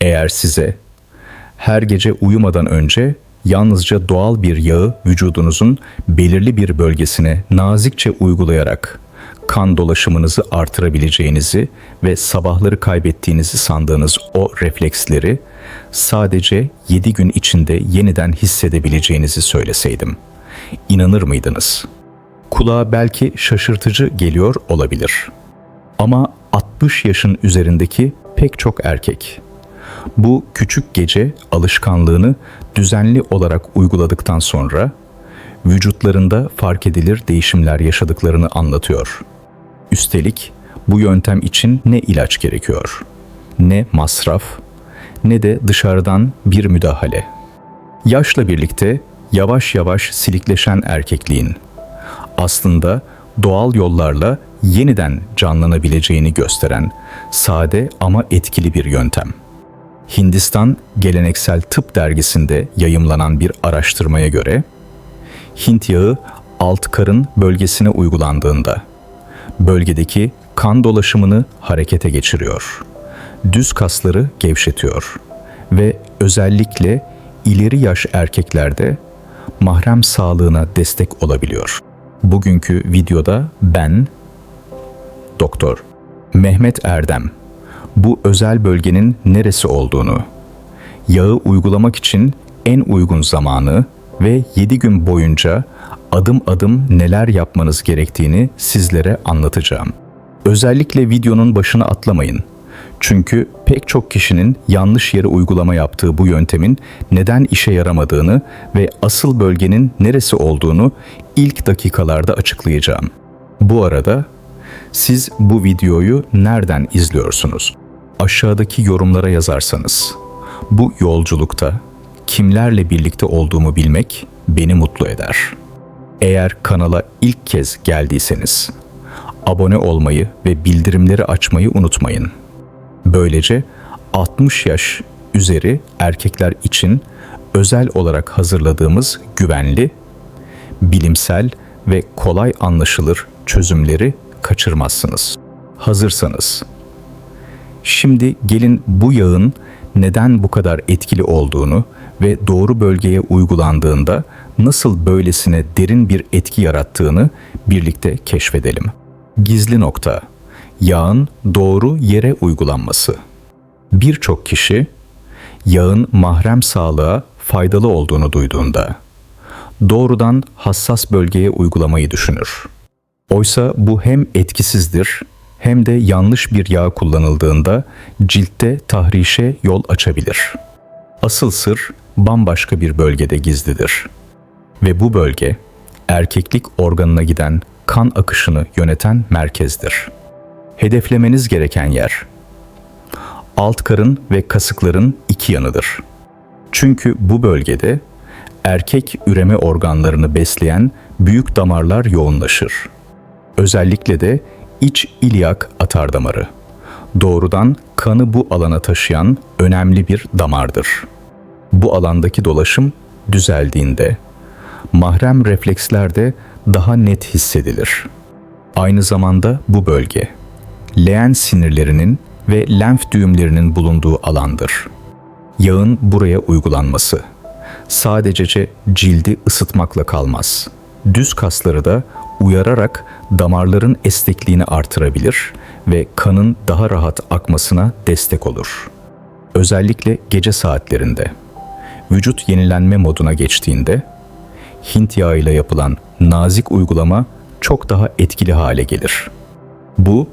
Eğer size her gece uyumadan önce yalnızca doğal bir yağı vücudunuzun belirli bir bölgesine nazikçe uygulayarak kan dolaşımınızı artırabileceğinizi ve sabahları kaybettiğinizi sandığınız o refleksleri sadece 7 gün içinde yeniden hissedebileceğinizi söyleseydim. İnanır mıydınız? Kulağa belki şaşırtıcı geliyor olabilir. Ama 60 yaşın üzerindeki pek çok erkek bu küçük gece alışkanlığını düzenli olarak uyguladıktan sonra vücutlarında fark edilir değişimler yaşadıklarını anlatıyor. Üstelik bu yöntem için ne ilaç gerekiyor, ne masraf, ne de dışarıdan bir müdahale. Yaşla birlikte yavaş yavaş silikleşen erkekliğin aslında doğal yollarla yeniden canlanabileceğini gösteren sade ama etkili bir yöntem. Hindistan Geleneksel Tıp dergisinde yayımlanan bir araştırmaya göre Hint yağı alt karın bölgesine uygulandığında bölgedeki kan dolaşımını harekete geçiriyor. Düz kasları gevşetiyor ve özellikle ileri yaş erkeklerde mahrem sağlığına destek olabiliyor. Bugünkü videoda ben Doktor Mehmet Erdem bu özel bölgenin neresi olduğunu, yağı uygulamak için en uygun zamanı ve 7 gün boyunca adım adım neler yapmanız gerektiğini sizlere anlatacağım. Özellikle videonun başına atlamayın. Çünkü pek çok kişinin yanlış yere uygulama yaptığı bu yöntemin neden işe yaramadığını ve asıl bölgenin neresi olduğunu ilk dakikalarda açıklayacağım. Bu arada siz bu videoyu nereden izliyorsunuz? Aşağıdaki yorumlara yazarsanız. Bu yolculukta kimlerle birlikte olduğumu bilmek beni mutlu eder. Eğer kanala ilk kez geldiyseniz abone olmayı ve bildirimleri açmayı unutmayın. Böylece 60 yaş üzeri erkekler için özel olarak hazırladığımız güvenli, bilimsel ve kolay anlaşılır çözümleri kaçırmazsınız. Hazırsanız. Şimdi gelin bu yağın neden bu kadar etkili olduğunu ve doğru bölgeye uygulandığında nasıl böylesine derin bir etki yarattığını birlikte keşfedelim. Gizli nokta. Yağın doğru yere uygulanması. Birçok kişi yağın mahrem sağlığa faydalı olduğunu duyduğunda doğrudan hassas bölgeye uygulamayı düşünür. Oysa bu hem etkisizdir hem de yanlış bir yağ kullanıldığında ciltte tahrişe yol açabilir. Asıl sır bambaşka bir bölgede gizlidir. Ve bu bölge erkeklik organına giden kan akışını yöneten merkezdir. Hedeflemeniz gereken yer alt karın ve kasıkların iki yanıdır. Çünkü bu bölgede erkek üreme organlarını besleyen büyük damarlar yoğunlaşır. Özellikle de iç ilyak atardamarı. Doğrudan kanı bu alana taşıyan önemli bir damardır. Bu alandaki dolaşım düzeldiğinde mahrem refleksler de daha net hissedilir. Aynı zamanda bu bölge leğen sinirlerinin ve lenf düğümlerinin bulunduğu alandır. Yağın buraya uygulanması sadece cildi ısıtmakla kalmaz. Düz kasları da uyararak damarların esnekliğini artırabilir ve kanın daha rahat akmasına destek olur. Özellikle gece saatlerinde vücut yenilenme moduna geçtiğinde Hint yağı ile yapılan nazik uygulama çok daha etkili hale gelir. Bu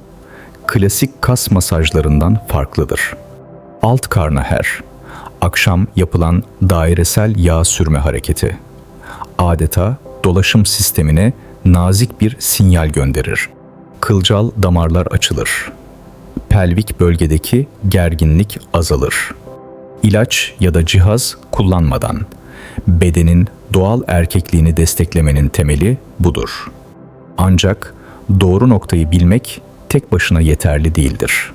klasik kas masajlarından farklıdır. Alt karna her akşam yapılan dairesel yağ sürme hareketi adeta dolaşım sistemine nazik bir sinyal gönderir. Kılcal damarlar açılır. Pelvik bölgedeki gerginlik azalır. İlaç ya da cihaz kullanmadan bedenin doğal erkekliğini desteklemenin temeli budur. Ancak doğru noktayı bilmek tek başına yeterli değildir.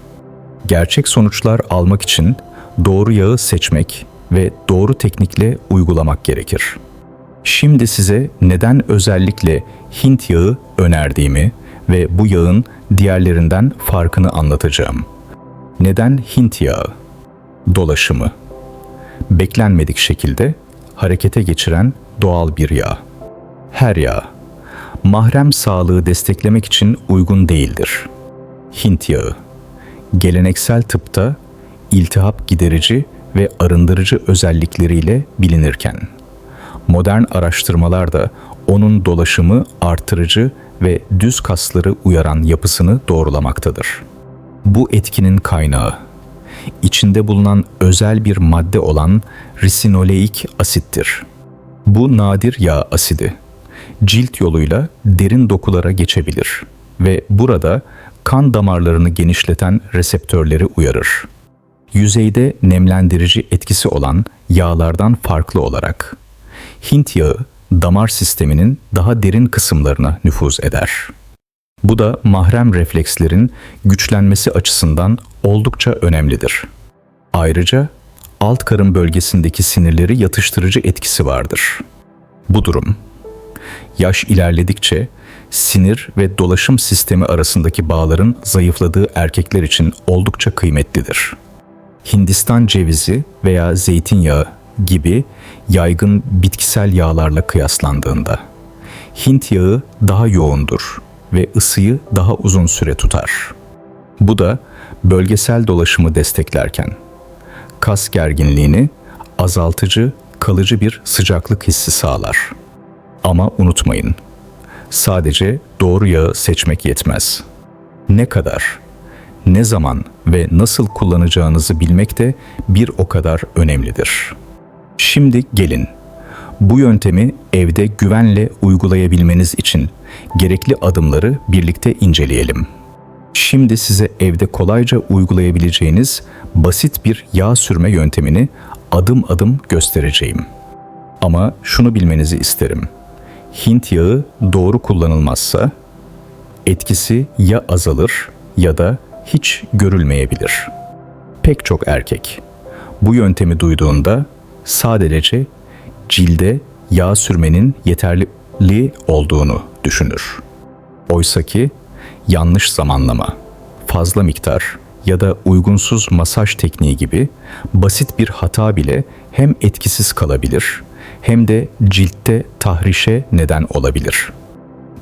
Gerçek sonuçlar almak için doğru yağı seçmek ve doğru teknikle uygulamak gerekir. Şimdi size neden özellikle Hint yağı önerdiğimi ve bu yağın diğerlerinden farkını anlatacağım. Neden Hint yağı? dolaşımı. Beklenmedik şekilde harekete geçiren doğal bir yağ. Her yağ mahrem sağlığı desteklemek için uygun değildir. Hint yağı geleneksel tıpta iltihap giderici ve arındırıcı özellikleriyle bilinirken modern araştırmalar da onun dolaşımı artırıcı ve düz kasları uyaran yapısını doğrulamaktadır. Bu etkinin kaynağı içinde bulunan özel bir madde olan risinoleik asittir. Bu nadir yağ asidi cilt yoluyla derin dokulara geçebilir ve burada kan damarlarını genişleten reseptörleri uyarır. Yüzeyde nemlendirici etkisi olan yağlardan farklı olarak Hint yağı damar sisteminin daha derin kısımlarına nüfuz eder. Bu da mahrem reflekslerin güçlenmesi açısından oldukça önemlidir. Ayrıca alt karın bölgesindeki sinirleri yatıştırıcı etkisi vardır. Bu durum yaş ilerledikçe sinir ve dolaşım sistemi arasındaki bağların zayıfladığı erkekler için oldukça kıymetlidir. Hindistan cevizi veya zeytinyağı gibi yaygın bitkisel yağlarla kıyaslandığında Hint yağı daha yoğundur ve ısıyı daha uzun süre tutar. Bu da bölgesel dolaşımı desteklerken kas gerginliğini azaltıcı, kalıcı bir sıcaklık hissi sağlar. Ama unutmayın, sadece doğru yağı seçmek yetmez. Ne kadar, ne zaman ve nasıl kullanacağınızı bilmek de bir o kadar önemlidir. Şimdi gelin. Bu yöntemi evde güvenle uygulayabilmeniz için gerekli adımları birlikte inceleyelim. Şimdi size evde kolayca uygulayabileceğiniz basit bir yağ sürme yöntemini adım adım göstereceğim. Ama şunu bilmenizi isterim. Hint yağı doğru kullanılmazsa etkisi ya azalır ya da hiç görülmeyebilir. Pek çok erkek bu yöntemi duyduğunda sadece cilde yağ sürmenin yeterli olduğunu düşünür. Oysaki yanlış zamanlama, fazla miktar ya da uygunsuz masaj tekniği gibi basit bir hata bile hem etkisiz kalabilir hem de ciltte tahrişe neden olabilir.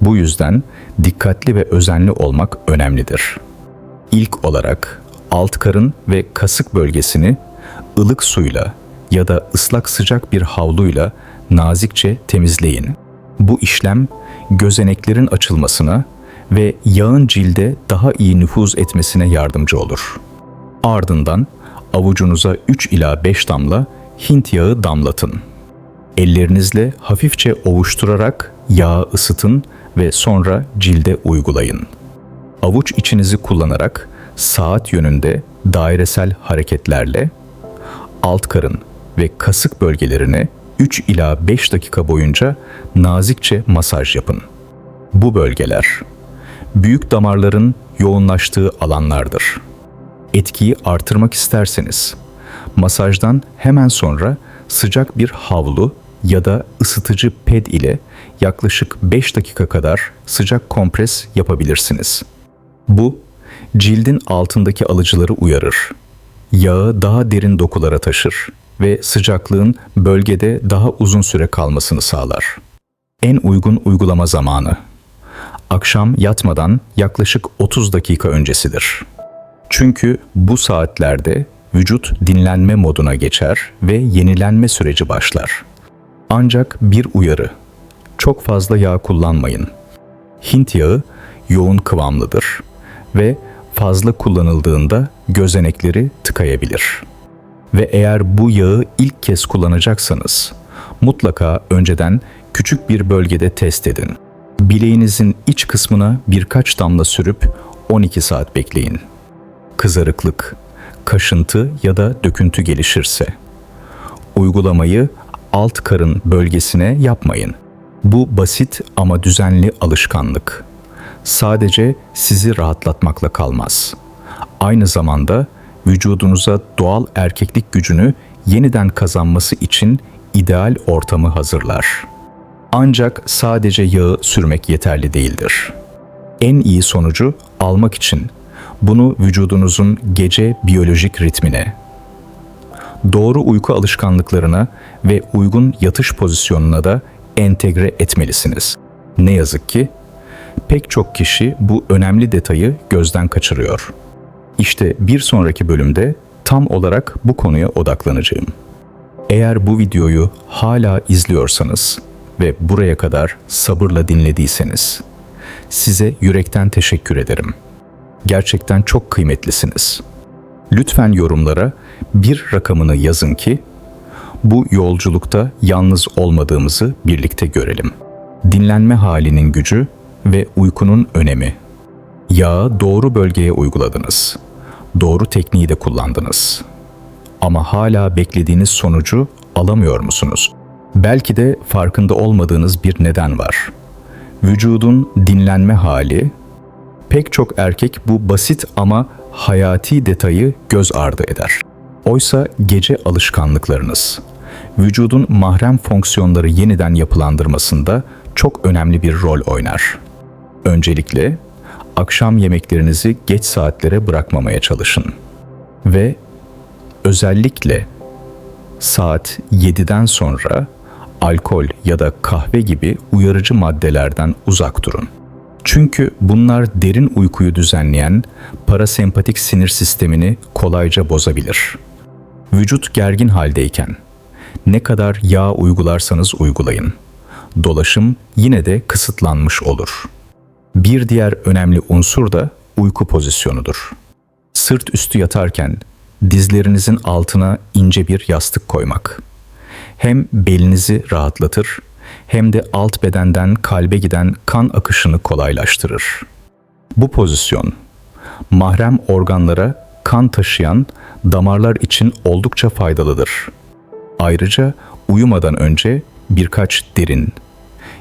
Bu yüzden dikkatli ve özenli olmak önemlidir. İlk olarak alt karın ve kasık bölgesini ılık suyla ya da ıslak sıcak bir havluyla nazikçe temizleyin. Bu işlem gözeneklerin açılmasına ve yağın cilde daha iyi nüfuz etmesine yardımcı olur. Ardından avucunuza 3 ila 5 damla Hint yağı damlatın. Ellerinizle hafifçe ovuşturarak yağı ısıtın ve sonra cilde uygulayın. Avuç içinizi kullanarak saat yönünde dairesel hareketlerle alt karın ve kasık bölgelerine 3 ila 5 dakika boyunca nazikçe masaj yapın. Bu bölgeler büyük damarların yoğunlaştığı alanlardır. Etkiyi artırmak isterseniz masajdan hemen sonra sıcak bir havlu ya da ısıtıcı ped ile yaklaşık 5 dakika kadar sıcak kompres yapabilirsiniz. Bu cildin altındaki alıcıları uyarır. Yağı daha derin dokulara taşır ve sıcaklığın bölgede daha uzun süre kalmasını sağlar. En uygun uygulama zamanı akşam yatmadan yaklaşık 30 dakika öncesidir. Çünkü bu saatlerde vücut dinlenme moduna geçer ve yenilenme süreci başlar. Ancak bir uyarı. Çok fazla yağ kullanmayın. Hint yağı yoğun kıvamlıdır ve fazla kullanıldığında gözenekleri tıkayabilir. Ve eğer bu yağı ilk kez kullanacaksanız mutlaka önceden küçük bir bölgede test edin. Bileğinizin iç kısmına birkaç damla sürüp 12 saat bekleyin. Kızarıklık, kaşıntı ya da döküntü gelişirse uygulamayı alt karın bölgesine yapmayın. Bu basit ama düzenli alışkanlık. Sadece sizi rahatlatmakla kalmaz. Aynı zamanda vücudunuza doğal erkeklik gücünü yeniden kazanması için ideal ortamı hazırlar. Ancak sadece yağı sürmek yeterli değildir. En iyi sonucu almak için bunu vücudunuzun gece biyolojik ritmine, doğru uyku alışkanlıklarına ve uygun yatış pozisyonuna da entegre etmelisiniz. Ne yazık ki pek çok kişi bu önemli detayı gözden kaçırıyor. İşte bir sonraki bölümde tam olarak bu konuya odaklanacağım. Eğer bu videoyu hala izliyorsanız ve buraya kadar sabırla dinlediyseniz size yürekten teşekkür ederim. Gerçekten çok kıymetlisiniz. Lütfen yorumlara bir rakamını yazın ki bu yolculukta yalnız olmadığımızı birlikte görelim. Dinlenme halinin gücü ve uykunun önemi. Yağı doğru bölgeye uyguladınız. Doğru tekniği de kullandınız. Ama hala beklediğiniz sonucu alamıyor musunuz? Belki de farkında olmadığınız bir neden var. Vücudun dinlenme hali pek çok erkek bu basit ama hayati detayı göz ardı eder. Oysa gece alışkanlıklarınız, vücudun mahrem fonksiyonları yeniden yapılandırmasında çok önemli bir rol oynar. Öncelikle akşam yemeklerinizi geç saatlere bırakmamaya çalışın. Ve özellikle saat 7'den sonra alkol ya da kahve gibi uyarıcı maddelerden uzak durun. Çünkü bunlar derin uykuyu düzenleyen parasempatik sinir sistemini kolayca bozabilir. Vücut gergin haldeyken ne kadar yağ uygularsanız uygulayın. Dolaşım yine de kısıtlanmış olur. Bir diğer önemli unsur da uyku pozisyonudur. Sırt üstü yatarken dizlerinizin altına ince bir yastık koymak. Hem belinizi rahatlatır hem de alt bedenden kalbe giden kan akışını kolaylaştırır. Bu pozisyon mahrem organlara kan taşıyan damarlar için oldukça faydalıdır. Ayrıca uyumadan önce birkaç derin,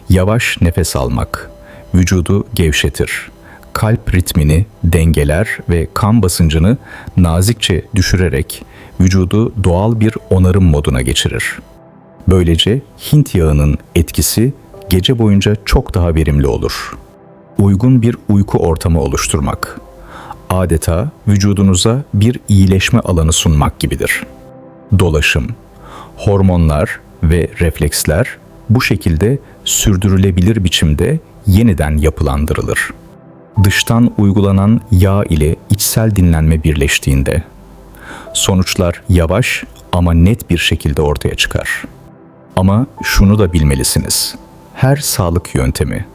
yavaş nefes almak vücudu gevşetir. Kalp ritmini dengeler ve kan basıncını nazikçe düşürerek vücudu doğal bir onarım moduna geçirir. Böylece Hint yağının etkisi gece boyunca çok daha verimli olur. Uygun bir uyku ortamı oluşturmak. Adeta vücudunuza bir iyileşme alanı sunmak gibidir. Dolaşım, hormonlar ve refleksler bu şekilde sürdürülebilir biçimde yeniden yapılandırılır. Dıştan uygulanan yağ ile içsel dinlenme birleştiğinde sonuçlar yavaş ama net bir şekilde ortaya çıkar. Ama şunu da bilmelisiniz. Her sağlık yöntemi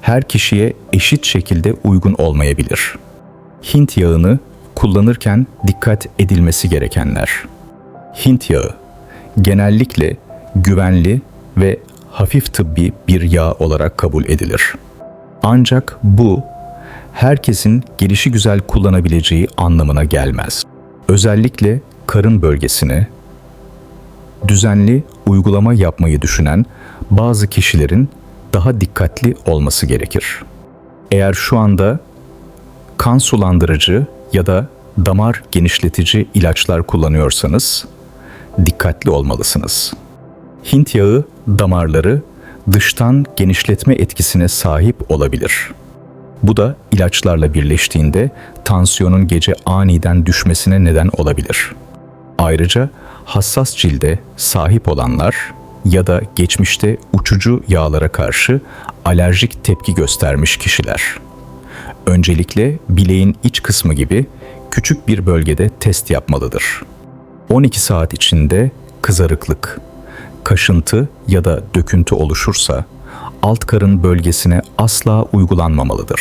her kişiye eşit şekilde uygun olmayabilir. Hint yağını kullanırken dikkat edilmesi gerekenler. Hint yağı genellikle güvenli ve hafif tıbbi bir yağ olarak kabul edilir. Ancak bu herkesin gelişi güzel kullanabileceği anlamına gelmez. Özellikle karın bölgesine düzenli uygulama yapmayı düşünen bazı kişilerin daha dikkatli olması gerekir. Eğer şu anda kan sulandırıcı ya da damar genişletici ilaçlar kullanıyorsanız dikkatli olmalısınız. Hint yağı damarları dıştan genişletme etkisine sahip olabilir. Bu da ilaçlarla birleştiğinde tansiyonun gece aniden düşmesine neden olabilir. Ayrıca hassas cilde sahip olanlar ya da geçmişte uçucu yağlara karşı alerjik tepki göstermiş kişiler. Öncelikle bileğin iç kısmı gibi küçük bir bölgede test yapmalıdır. 12 saat içinde kızarıklık, kaşıntı ya da döküntü oluşursa alt karın bölgesine asla uygulanmamalıdır.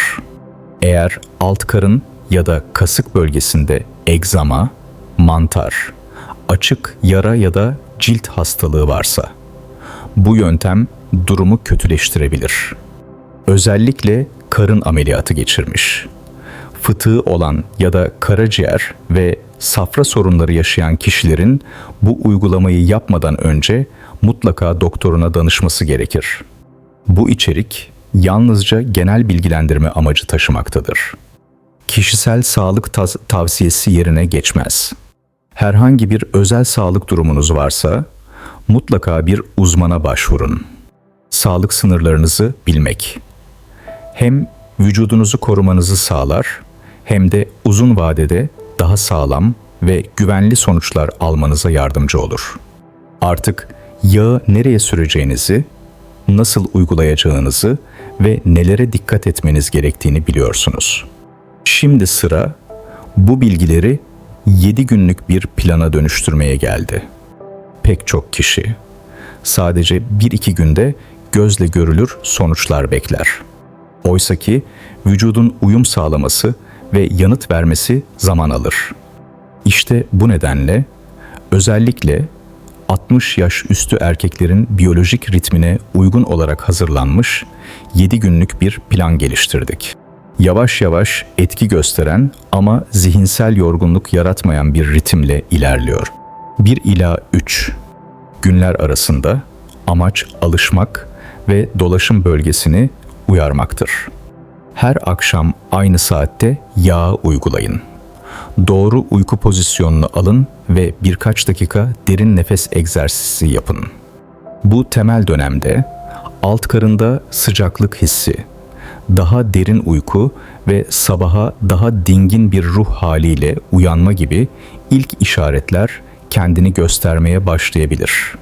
Eğer alt karın ya da kasık bölgesinde egzama, mantar, açık yara ya da cilt hastalığı varsa bu yöntem durumu kötüleştirebilir. Özellikle karın ameliyatı geçirmiş, fıtığı olan ya da karaciğer ve safra sorunları yaşayan kişilerin bu uygulamayı yapmadan önce mutlaka doktoruna danışması gerekir. Bu içerik yalnızca genel bilgilendirme amacı taşımaktadır. Kişisel sağlık tavsiyesi yerine geçmez. Herhangi bir özel sağlık durumunuz varsa mutlaka bir uzmana başvurun. Sağlık sınırlarınızı bilmek hem vücudunuzu korumanızı sağlar hem de uzun vadede daha sağlam, ve güvenli sonuçlar almanıza yardımcı olur. Artık yağı nereye süreceğinizi, nasıl uygulayacağınızı ve nelere dikkat etmeniz gerektiğini biliyorsunuz. Şimdi sıra bu bilgileri 7 günlük bir plana dönüştürmeye geldi. Pek çok kişi sadece 1-2 günde gözle görülür sonuçlar bekler. Oysa ki vücudun uyum sağlaması ve yanıt vermesi zaman alır. İşte bu nedenle özellikle 60 yaş üstü erkeklerin biyolojik ritmine uygun olarak hazırlanmış 7 günlük bir plan geliştirdik. Yavaş yavaş etki gösteren ama zihinsel yorgunluk yaratmayan bir ritimle ilerliyor. 1 ila 3 günler arasında amaç alışmak ve dolaşım bölgesini uyarmaktır. Her akşam aynı saatte yağı uygulayın. Doğru uyku pozisyonunu alın ve birkaç dakika derin nefes egzersizi yapın. Bu temel dönemde alt karında sıcaklık hissi, daha derin uyku ve sabaha daha dingin bir ruh haliyle uyanma gibi ilk işaretler kendini göstermeye başlayabilir.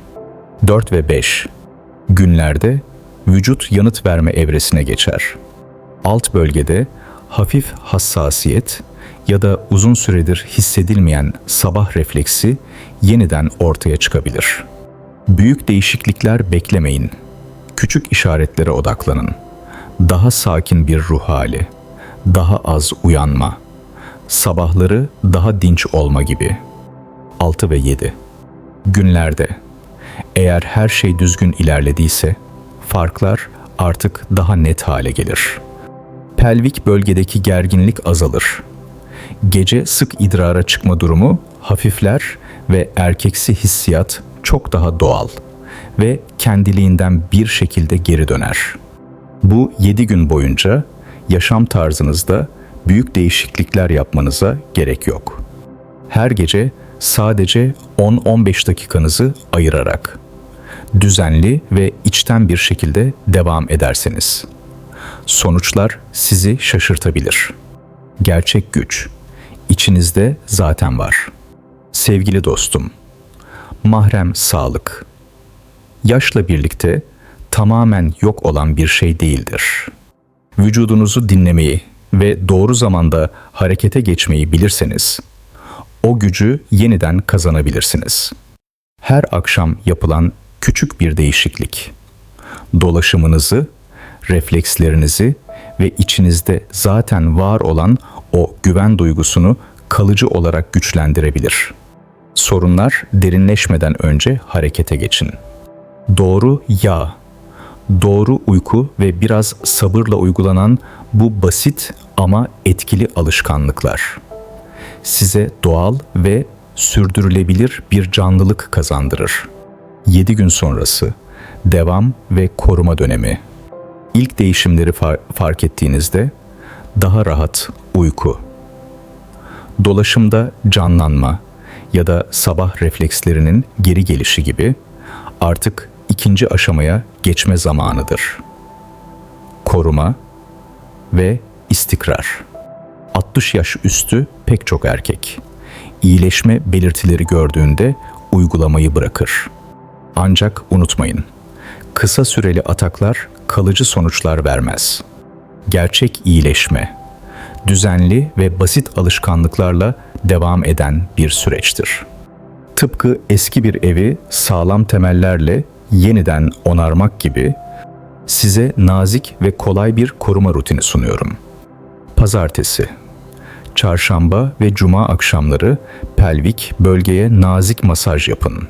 4 ve 5 günlerde vücut yanıt verme evresine geçer. Alt bölgede hafif hassasiyet ya da uzun süredir hissedilmeyen sabah refleksi yeniden ortaya çıkabilir. Büyük değişiklikler beklemeyin. Küçük işaretlere odaklanın. Daha sakin bir ruh hali, daha az uyanma, sabahları daha dinç olma gibi. 6 ve 7 Günlerde eğer her şey düzgün ilerlediyse farklar artık daha net hale gelir. Pelvik bölgedeki gerginlik azalır. Gece sık idrara çıkma durumu hafifler ve erkeksi hissiyat çok daha doğal ve kendiliğinden bir şekilde geri döner. Bu 7 gün boyunca yaşam tarzınızda büyük değişiklikler yapmanıza gerek yok. Her gece sadece 10-15 dakikanızı ayırarak düzenli ve içten bir şekilde devam ederseniz sonuçlar sizi şaşırtabilir. Gerçek güç içinizde zaten var. Sevgili dostum, mahrem sağlık yaşla birlikte tamamen yok olan bir şey değildir. Vücudunuzu dinlemeyi ve doğru zamanda harekete geçmeyi bilirseniz o gücü yeniden kazanabilirsiniz. Her akşam yapılan küçük bir değişiklik dolaşımınızı, reflekslerinizi ve içinizde zaten var olan o güven duygusunu kalıcı olarak güçlendirebilir. Sorunlar derinleşmeden önce harekete geçin. Doğru yağ, doğru uyku ve biraz sabırla uygulanan bu basit ama etkili alışkanlıklar size doğal ve sürdürülebilir bir canlılık kazandırır. 7 gün sonrası devam ve koruma dönemi. İlk değişimleri far- fark ettiğinizde daha rahat uyku, dolaşımda canlanma ya da sabah reflekslerinin geri gelişi gibi artık ikinci aşamaya geçme zamanıdır. Koruma ve istikrar. 60 yaş üstü pek çok erkek. İyileşme belirtileri gördüğünde uygulamayı bırakır. Ancak unutmayın, kısa süreli ataklar kalıcı sonuçlar vermez. Gerçek iyileşme, düzenli ve basit alışkanlıklarla devam eden bir süreçtir. Tıpkı eski bir evi sağlam temellerle yeniden onarmak gibi size nazik ve kolay bir koruma rutini sunuyorum. Pazartesi çarşamba ve cuma akşamları pelvik bölgeye nazik masaj yapın.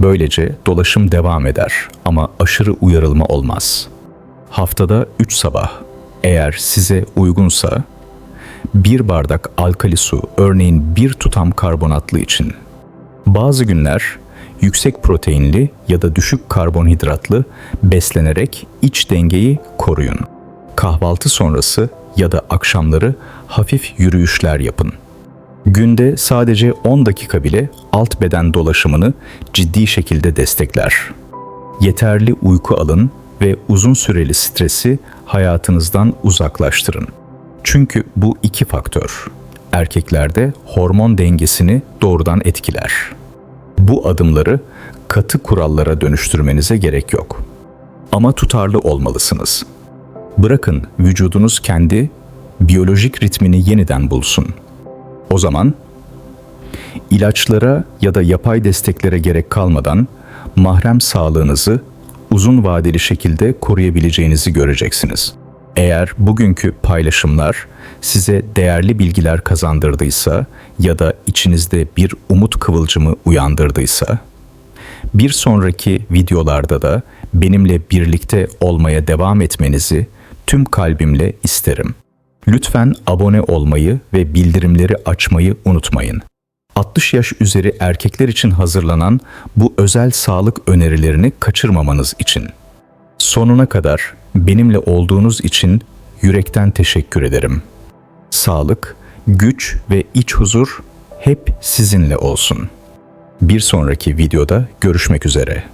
Böylece dolaşım devam eder ama aşırı uyarılma olmaz. Haftada 3 sabah eğer size uygunsa bir bardak alkali su örneğin bir tutam karbonatlı için. Bazı günler yüksek proteinli ya da düşük karbonhidratlı beslenerek iç dengeyi koruyun. Kahvaltı sonrası ya da akşamları hafif yürüyüşler yapın. Günde sadece 10 dakika bile alt beden dolaşımını ciddi şekilde destekler. Yeterli uyku alın ve uzun süreli stresi hayatınızdan uzaklaştırın. Çünkü bu iki faktör erkeklerde hormon dengesini doğrudan etkiler. Bu adımları katı kurallara dönüştürmenize gerek yok. Ama tutarlı olmalısınız. Bırakın vücudunuz kendi biyolojik ritmini yeniden bulsun. O zaman ilaçlara ya da yapay desteklere gerek kalmadan mahrem sağlığınızı uzun vadeli şekilde koruyabileceğinizi göreceksiniz. Eğer bugünkü paylaşımlar size değerli bilgiler kazandırdıysa ya da içinizde bir umut kıvılcımı uyandırdıysa, bir sonraki videolarda da benimle birlikte olmaya devam etmenizi tüm kalbimle isterim. Lütfen abone olmayı ve bildirimleri açmayı unutmayın. 60 yaş üzeri erkekler için hazırlanan bu özel sağlık önerilerini kaçırmamanız için. Sonuna kadar benimle olduğunuz için yürekten teşekkür ederim. Sağlık, güç ve iç huzur hep sizinle olsun. Bir sonraki videoda görüşmek üzere.